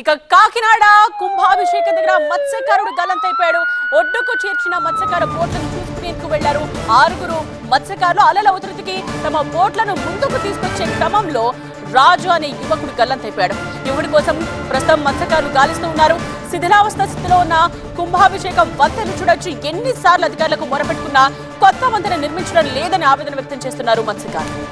ఇక కాకినాడ కుంభాభిషేకం దగ్గర మత్స్యకారుడు గల్లంతైపోయాడు ఒడ్డుకు చేర్చిన మత్స్యకారు బోట్లను చూసుకునేందుకు వెళ్ళారు ఆరుగురు మత్స్యకారులు అలల ఉధృతికి తమ బోట్లను ముందుకు తీసుకొచ్చే క్రమంలో రాజు అనే యువకుడు గల్లంతైపోయాడు యువడి కోసం ప్రస్తుతం మత్స్యకారులు గాలిస్తూ ఉన్నారు. శిథిలావస్థ స్థితిలో ఉన్న కుంభాభిషేకం వంతెను చూడొచ్చు. ఎన్నిసార్లు అధికారులకు మొరపెట్టుకున్నా కొత్త వంతెన నిర్మించడం లేదని ఆవేదన వ్యక్తం చేస్తున్నారు మత్స్యకారులు.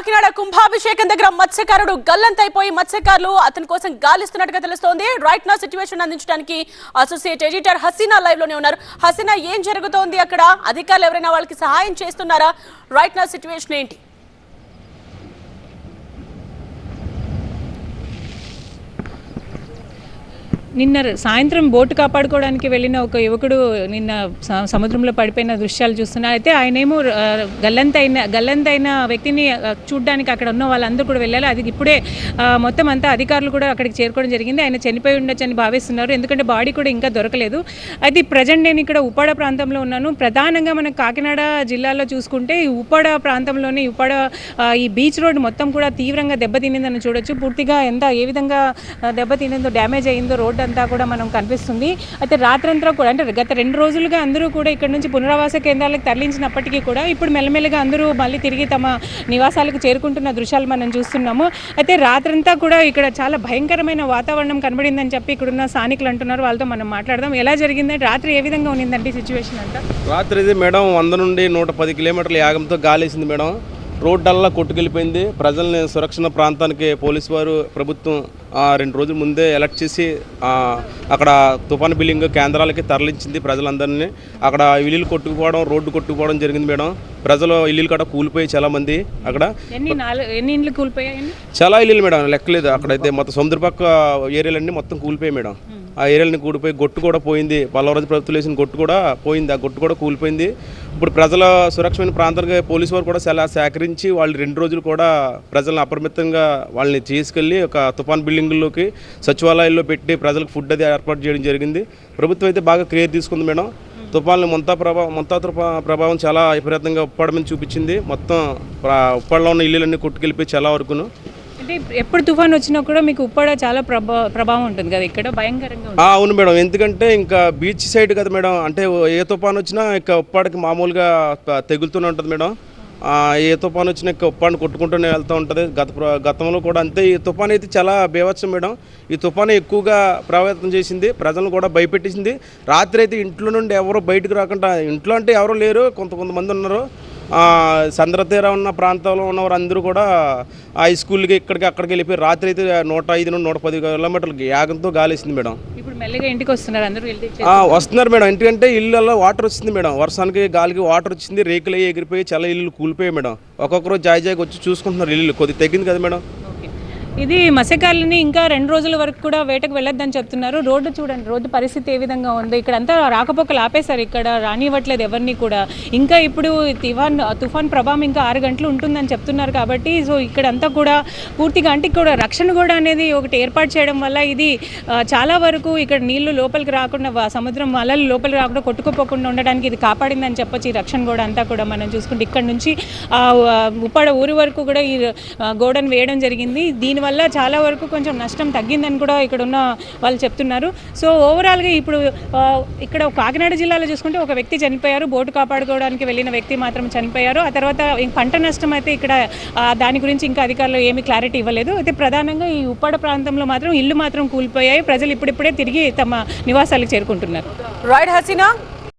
కాకినాడ కుంభాభిషేకం దగ్గర మత్స్యకారుడు గల్లంతైపోయి మత్స్యకారులు అతని కోసం గాలిస్తున్నట్టుగా తెలుస్తోంది. రైట్ నా సిచ్యువేషన్ అందించడానికి అసోసియేట్ ఎడిటర్ హసీనా లైవ్లోనే ఉన్నారు. హసీనా ఏం జరుగుతోంది అక్కడ? అధికారులు ఎవరైనా వాళ్ళకి సహాయం చేస్తున్నారా? రైట్ నా సిచ్యువేషన్ ఏంటి? నిన్న సాయంత్రం బోటు కాపాడుకోవడానికి వెళ్ళిన ఒక యువకుడు నిన్న స- సముద్రంలో పడిపోయిన దృశ్యాలు చూస్తున్నా అయితే ఆయనేమో గల్లంతైన గల్లంతైన వ్యక్తిని చూడడానికి అక్కడ ఉన్న వాళ్ళందరూ కూడా వెళ్ళాలి. అది ఇప్పుడే మొత్తం అంతా అధికారులు కూడా అక్కడికి చేరుకోవడం జరిగింది. ఆయన చనిపోయి ఉండొచ్చని భావిస్తున్నారు. ఎందుకంటే బాడీ కూడా ఇంకా దొరకలేదు. అయితే ప్రజెంట్ నేను ఇక్కడ ఉప్పాడ ప్రాంతంలో ఉన్నాను. ప్రధానంగా మన కాకినాడ జిల్లాలో చూసుకుంటే ఈ ఉప్పాడ ప్రాంతంలోనే ఉప్పాడ ఈ బీచ్ రోడ్ మొత్తం కూడా తీవ్రంగా దెబ్బతినిందని చూడొచ్చు. పూర్తిగా ఎంత ఏ విధంగా దెబ్బతినిందో డ్యామేజ్ అయిందో రోడ్ అంతా కూడా మనం కనిపిస్తుంది. అయితే రాత్రంతా కూడా అంటే గత రెండు రోజులుగా అందరూ కూడా ఇక్కడ నుంచి పునరావాస కేంద్రాలకు తరలించినప్పటికీ కూడా ఇప్పుడు మెల్లమెల్లగా అందరూ మళ్ళీ తిరిగి తమ నివాసాలకు చేరుకుంటున్న దృశ్యాలు మనం చూస్తున్నాము. అయితే రాత్రంతా కూడా ఇక్కడ చాలా భయంకరమైన వాతావరణం కనబడిందని చెప్పి ఇక్కడున్న స్థానికులు అంటున్నారు. వాళ్ళతో మనం మాట్లాడదాం. ఎలా జరిగిందంటే రాత్రి ఏ విధంగా ఉన్నిందంటే సిచ్యువేషన్ అంతా? రాత్రి ఇది మేడం వంద నుండి నూట పది కిలోమీటర్ల యాగంతో గాలేసింది మేడం. రోడ్డల్లా కొట్టుకెళ్ళిపోయింది. ప్రజల్ని సురక్షణ ప్రాంతానికి పోలీసు వారు ప్రభుత్వం ఆ, రెండు రోజుల ముందే అలర్ట్ చేసి అక్కడ తుఫాను బిల్లింగ్ కేంద్రాలకి తరలించింది ప్రజలందరినీ. అక్కడ ఇల్లులు కొట్టుకుపోవడం రోడ్డు కొట్టుకుపోవడం జరిగింది మేడం. ప్రజలు ఇల్లులు కట్ట కూలిపోయి అక్కడ. ఎన్ని నాలుగు ఎన్ని ఇండ్లు కూలిపోయాయండి చాలా ఇల్లులు మేడం లెక్కలేదు అక్కడైతే. మొత్తం సముద్ర పక్క ఏరియాలన్నీ మొత్తం కూలిపోయాయి మేడం. ఆ ఏరియాలని కూడిపోయి గొట్టు కూడా పోయింది. పల్లవరాజు ప్రభుత్వం వేసిన గొట్టు కూడా పోయింది. ఆ గొట్టు కూడా కూలిపోయింది. ఇప్పుడు ప్రజల సురక్షమైన ప్రాంతాలుగా పోలీసు వారు కూడా చాలా సేకరించి వాళ్ళు రెండు రోజులు కూడా ప్రజలను అప్రమితంగా వాళ్ళని తీసుకెళ్ళి ఒక తుఫాన్ బిల్డింగుల్లోకి సచివాలయాల్లో పెట్టి ప్రజలకు ఫుడ్ అది ఏర్పాటు చేయడం జరిగింది. ప్రభుత్వం అయితే బాగా క్రియేట్ తీసుకుంది మేడం. తుఫాన్లు మొంతా ప్రభావం మొంతా ప్రభావం చాలా విపరీతంగా ఉప్పడమని చూపించింది. మొత్తం ప్ర- ఉప్పాడలో ఉన్న ఇల్లులన్నీ కొట్టుకెళ్ళిపోయి చాలా వరకును. అంటే ఎప్పుడు తుఫాన్ వచ్చినా కూడా మీకు ఉప్పాడ చాలా ప్రభా ప్రభావం ఉంటుంది కదా ఇక్కడ భయంకరంగా ఆ, అవును మేడం. ఎందుకంటే ఇంకా బీచ్ సైడ్ కదా మేడం. అంటే ఏ తుఫాన్ వచ్చినా ఇంకా ఉప్పాడకి మామూలుగా ప- తెగులుతూనే ఉంటుంది మేడం. ఆ, ఏ తుఫాన్ వచ్చినా ఇంకా ఉప్పాడిని కొట్టుకుంటూనే వెళ్తూ ఉంటుంది. గత ప్ర- గతంలో కూడా అంతే. ఈ తుఫాన్ అయితే చాలా బీభత్సం మేడం. ఈ తుఫాన్ ఎక్కువగా ప్రభావితం చేసింది. ప్రజలను కూడా భయపెట్టేసింది. రాత్రి అయితే ఇంట్లో నుండి ఎవరు బయటకు రాకుండా ఇంట్లో అంటే ఎవరు లేరు. కొంత కొంతమంది ఉన్నారు. సంద్రతీర ఉన్న ప్రాంతంలో ఉన్నవారు అందరూ కూడా హై స్కూల్కి ఇక్కడికి అక్కడికి వెళ్ళిపోయి రాత్రి అయితే నూట ఐదు నుండి నూట పది కిలోమీటర్లకి యాగంతో గాలేసింది మేడం. ఇప్పుడు మెల్లగా ఇంటికి వస్తున్నారు అందరూ వస్తున్నారు మేడం. ఎందుకంటే ఇళ్ళల్లో వాటర్ వచ్చింది మేడం. వర్షానికి గాలికి వాటర్ వచ్చింది. రేకులు ఎగిరిపోయి చాలా ఇల్లు కూలిపోయాయి మేడం. ఒక్కొక్కరు జాయ్ జాయికి వచ్చి చూసుకుంటున్నారు ఇల్లు కొద్దిగా తగ్గింది కదా మేడం. ఇది మత్స్యకారులని ఇంకా రెండు రోజుల వరకు కూడా వేటకు వెళ్ళొద్దని చెప్తున్నారు. రోడ్డు చూడండి రోడ్డు పరిస్థితి ఏ విధంగా ఉంది. ఇక్కడ అంతా రాకపోకలు ఆపేశారు. ఇక్కడ రానివ్వట్లేదు ఎవరిని కూడా. ఇంకా ఇప్పుడు తివాన్ తుఫాన్ ప్రభావం ఇంకా ఆరు గంటలు ఉంటుందని చెప్తున్నారు కాబట్టి సో ఇక్కడ అంతా కూడా పూర్తిగా అంటే కూడా రక్షణ కూడా అనేది ఒకటి ఏర్పాటు చేయడం వల్ల ఇది చాలా వరకు ఇక్కడ నీళ్ళు లోపలికి రాకుండా సముద్రం వలలు లోపలికి రాకుండా కొట్టుకోపోకుండా ఉండడానికి ఇది కాపాడిందని చెప్పొచ్చు ఈ రక్షణ గోడ అంతా కూడా మనం చూసుకుంటే. ఇక్కడ నుంచి ఉప్పాడ ఊరి వరకు కూడా ఈ గోడను వేయడం జరిగింది. దీని దీనివల్ల చాలా వరకు కొంచెం నష్టం తగ్గిందని కూడా ఇక్కడ ఉన్న వాళ్ళు చెప్తున్నారు. సో ఓవరాల్గా ఇప్పుడు ఇక్కడ కాకినాడ జిల్లాలో చూసుకుంటే ఒక వ్యక్తి చనిపోయారు బోటు కాపాడుకోవడానికి వెళ్ళిన వ్యక్తి మాత్రం చనిపోయారు. ఆ తర్వాత పంట నష్టం అయితే ఇక్కడ దాని గురించి ఇంకా అధికారులు ఏమీ క్లారిటీ ఇవ్వలేదు. అయితే ప్రధానంగా ఈ ఉప్పాడ ప్రాంతంలో మాత్రం ఇల్లు మాత్రం కూలిపోయాయి. ప్రజలు ఇప్పుడిప్పుడే తిరిగి తమ నివాసాలకు చేరుకుంటున్నారు. రైట్ హసీనా?